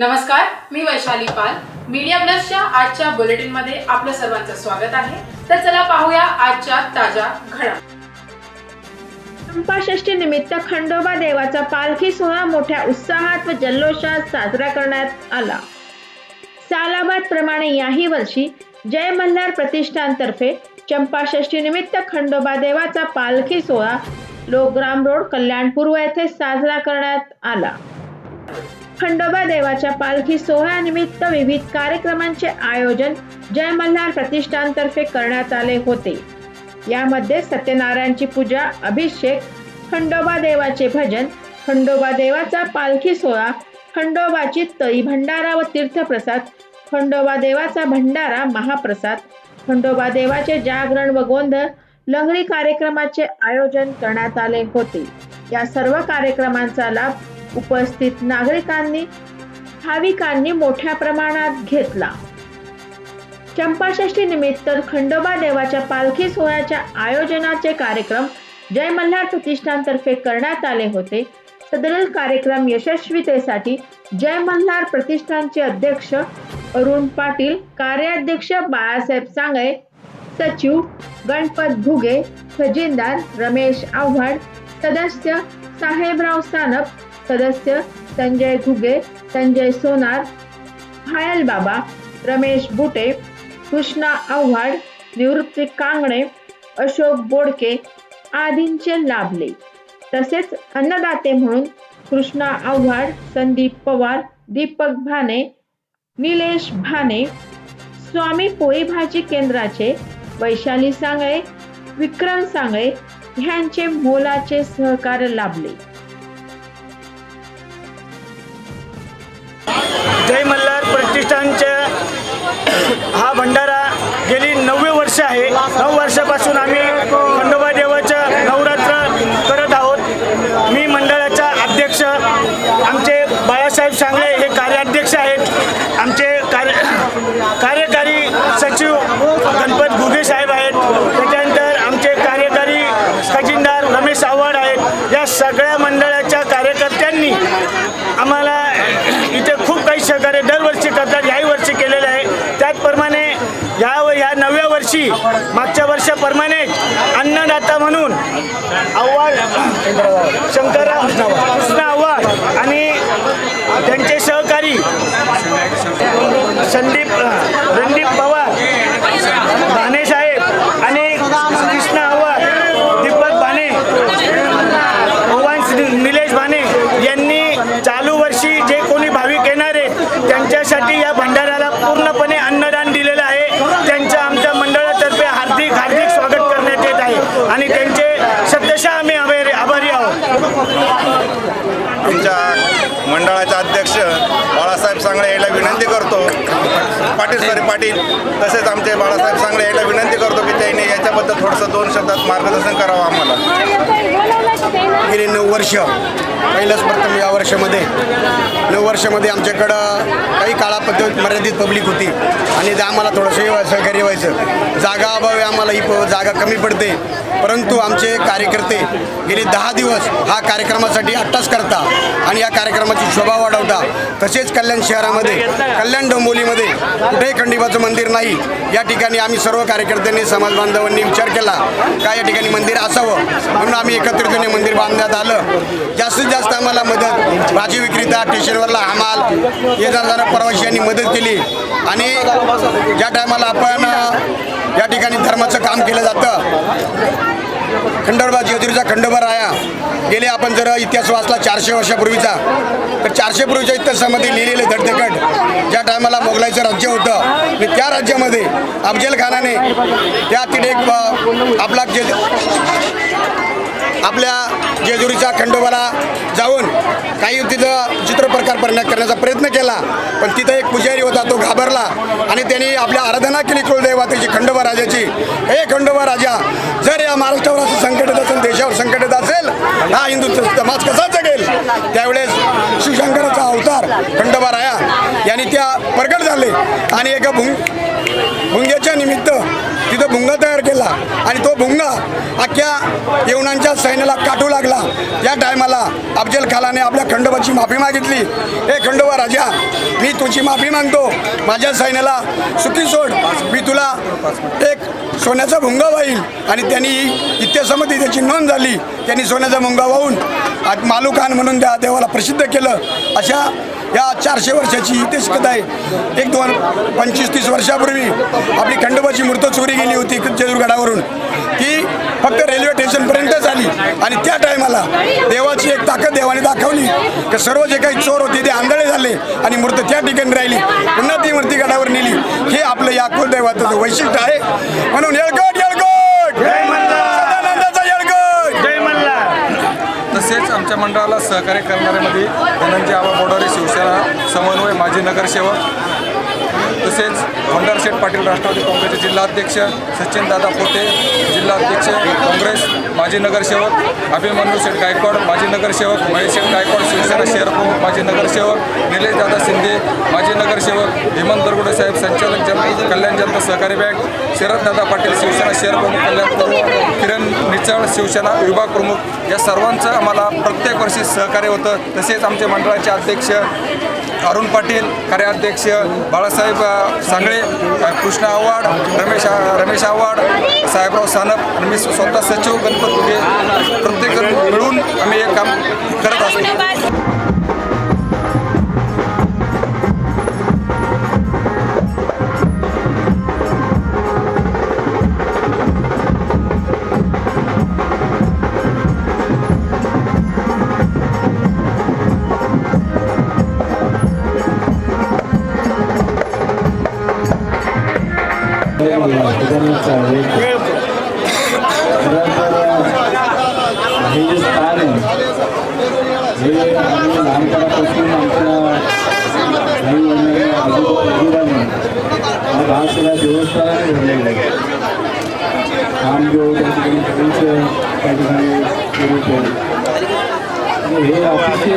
नमस्कार मी वैशाली पाल. मीडिया प्लसच्या आजच्या बुलेटिनमध्ये आपलं सर्वांचं स्वागत आहे. तर चला पाहूया आजच्या ताज्या घडामोडी. चंपाषष्ठी निमित्त खंडोबा देवाचा पालखी सोहळा मोठ्या उत्साहात व जल्लोषात साजरा करण्यात आला. सालाबाद प्रमाणे याही वर्षी जय मल्हार प्रतिष्ठानतर्फे चंपाषष्ठी निमित्त खंडोबा देवाचा पालखी सोहळा लोग्राम रोड कल्याणपूर्व येथे साजरा करण्यात आला. खंडोबा देवाच्या पालखी सोहळ्यानिमित्त विविध कार्यक्रमांचे आयोजन जय मल्हार प्रतिष्ठानतर्फे करण्यात आले होते. यामध्ये सत्यनारायणची पूजा अभिषेक खंडोबा देवाचे भजन खंडोबा देवाचा पालखी सोहळा खंडोबाची तळी भंडारा व तीर्थप्रसाद खंडोबा देवाचा भंडारा महाप्रसाद खंडोबा देवाचे जागरण व गोंधळ लंगडी कार्यक्रमाचे आयोजन करण्यात आले होते. या सर्व कार्यक्रमांचा लाभ उपस्थित नागरिकांनी भाविकांनी मोठ्या प्रमाणात घेतला. चंपाषष्ठी निमित्त खंडोबा देवाच्या पालखी सोहळ्याच्या आयोजनाचे कार्यक्रम जय मल्हार प्रतिष्ठानतर्फे करण्यात आले होते. सदरील कार्यक्रम यशस्वीतेसाठी जय मल्हार प्रतिष्ठानचे अध्यक्ष अरुण पाटील कार्याध्यक्ष बाळासाहेब सांगळे सचिव गणपत भुगे खजिनदार रमेश आव्हाड सदस्य साहेबराव सानप सदस्य संजय घुगे संजय सोनार भायल बाबा रमेश बुटे कृष्णा आव्हाड निवृत्ती कांगणे अशोक बोडके आदींचे लाभले. तसेच अन्नदाते म्हणून कृष्णा आव्हाड संदीप पवार दीपक भाने निलेश भाने स्वामी पोळी भाजी केंद्राचे वैशाली सांगळे विक्रम सांगळे ह्यांचे मोलाचे सहकार्य लाभले. वर्षी मागच्या वर्षाप्रमाणे अन्नदाता म्हणून आव्हाड शंकरराव कृष्ण आव्हाड आणि त्यांचे सहकारी संदीप रणदीप पवार भाने साहेब आणि कृष्ण आव्हाड दीपक भाने भगवान निलेश भाने यांनी चालू वर्षी जे कोणी भाविक येणार आहेत त्यांच्यासाठी या भंडाऱ्याला पूर्णपणे अन्नदान दिलेलं आहे त्यांचं आमच्या मंडळातर्फे हार्दिक हार्दिक स्वागत करण्यात येत आहे आणि त्यांचे सत्यशः आम्ही आभारी आभारी आहोत आमच्या मंडळाचे अध्यक्ष बाळासाहेब सांगळे यायला विनंती करतो. पाटील सॉरी पाटील तसेच आमचे बाळासाहेब सांगळे याला विनंती करतो की त्यांनी याच्याबद्दल थोडंसं दोन शब्दात मार्गदर्शन करावं आम्हाला. गेली नऊ वर्ष पहिलंच प्रथम या वर्षामध्ये. नऊ वर्षामध्ये आमच्याकडं काही काळापद्धत मर्यादित पब्लिक होती आणि ते आम्हाला थोडंसं सहकार्य व्हायचं. जागा आम्हाला ही जागा कमी पडते. परंतु आमचे कार्यकर्ते गेले दहा दिवस हा कार्यक्रमासाठी अट्टास करता आणि या कार्यक्रमाची शोभा वाढवता. तसेच कल्याण शहरामध्ये कल्याण डोंबोलीमध्ये कुठेही खंडिबाचं मंदिर नाही. या ठिकाणी आम्ही सर्व कार्यकर्त्यांनी समाज बांधवांनी विचार केला का या ठिकाणी मंदिर असावं? म्हणून आम्ही एकत्रितपणे मंदिर बांधण्यात आलं. जास्तीत जास्त आम्हाला मदत भाजी विक्रेता स्टेशनवरला हमाल येणार जाणार प्रवासी यांनी मदत केली. आणि ज्या टायमाला आपण या ठिकाणी धर्माचं काम केलं जातं. खंडोबा जेजुरीचा खंडोबा राया. गेले आपण जर इतिहास वाचला चारशे वर्षापूर्वीचा. तर चारशे पूर्वीच्या इतिहासामध्ये लिहिलेले धडधकट ज्या टायमाला मोगलाईचं राज्य होतं. आणि त्या राज्यामध्ये अफजल खानाने त्या तिथे एक आपला जे आपल्या जेजुरीच्या खंडोबाला जाऊन काही तिथं चित्रप्रकार करण्या करण्याचा प्रयत्न केला. पण तिथं एक पुजारी होता तो घाबरला आणि त्यांनी आपल्या आराधना केली कुलदैवताची खंडोबा राजाची. हे खंडोबा राजा जर या महाराष्ट्रावर असं संकट येत असेल देशावर संकट येत असेल हा हिंदू समाज कसा जगेल? त्यावेळेस शिवशंकराचा अवतार खंडोबा राया यांनी त्या प्रगट झाले आणि एका भूमी तिथं भुंगा तयार केला आणि तो भुंगा अख्ख्या येवनांच्या सैन्याला काटू लागला. या टायमाला अफजल खालाने आपल्या खंडोबाची माफी मागितली. हे खंडोबा राजा मी तुझी माफी मागतो. माझ्या सैन्याला सुखी सोड. मी तुला एक सोन्याचा भुंगा वाहील. आणि त्यांनी इतिहासामध्ये त्याची नोंद झाली. त्यांनी सोन्याचा भुंगा वाहून आज मालू खान म्हणून त्या देवाला प्रसिद्ध केलं. अशा या चारशे वर्षाची इतिहास कथा आहे. एक दोन पंचवीस तीस वर्षापूर्वी आपली खंडोबाची मूर्त चोरी गेली होती जेजूरगडावरून ती फक्त रेल्वे स्टेशनपर्यंतच आली. आणि त्या टायमाला देवाची एक ताकद देवाने दाखवली की सर्व जे काही चोर होते ते आंधळे झाले आणि मूर्त त्या ठिकाणी राहिली. पुन्हा ती मूर्ती गडावर नेली. हे आपलं या कुलदैवाचं वैशिष्ट्य आहे. म्हणून येळकट येळकट जय मल्हार! सदानंदाचा येळकोट जय मल्हार तसेच आमच्या मंडळाला सहकार्य करणाऱ्यामध्ये धनंजय आबा बोडारे शिवसेना समन्वय माजी नगरसेवक तसेच भंडारशेठ पाटील राष्ट्रवादी काँग्रेसचे जिल्हाध्यक्ष सचिनदादा पोटे जिल्हाध्यक्ष काँग्रेस माजी नगरसेवक अभिमन्यू शेठ गायकवाड माजी नगरसेवक महेश शेठ गायकवाड शिवसेना शहर प्रमुख माजी नगरसेवक निलेशदादा शिंदे माजी नगरसेवक हेमंत दरगुडे साहेब संचालक जन कल्याण जनता सहकारी बँक शरददादा पाटील शिवसेना शहर प्रमुख कल्याण प्रमुख किरण निचळ शिवसेना विभाग प्रमुख या सर्वांचं आम्हाला प्रत्येक वर्षी सहकार्य होतं. तसेच आमचे मंडळाचे अध्यक्ष अरुण पाटील कार्याध्यक्ष बाळासाहेब सांगळे कृष्ण कृष्णा आव्हाड रमेश रमेश आव्हाड साहेबराव सानप आणि मी स्वतः सचिव गणपत प्रत्येक मिळून आम्ही हे काम करत असतो. हे जे स्थान आहे हे आम्ही लहानपणापासून आमच्या आई देवस्थानाने भरलेला आहे त्या ठिकाणी त्या ठिकाणी हे अतिशय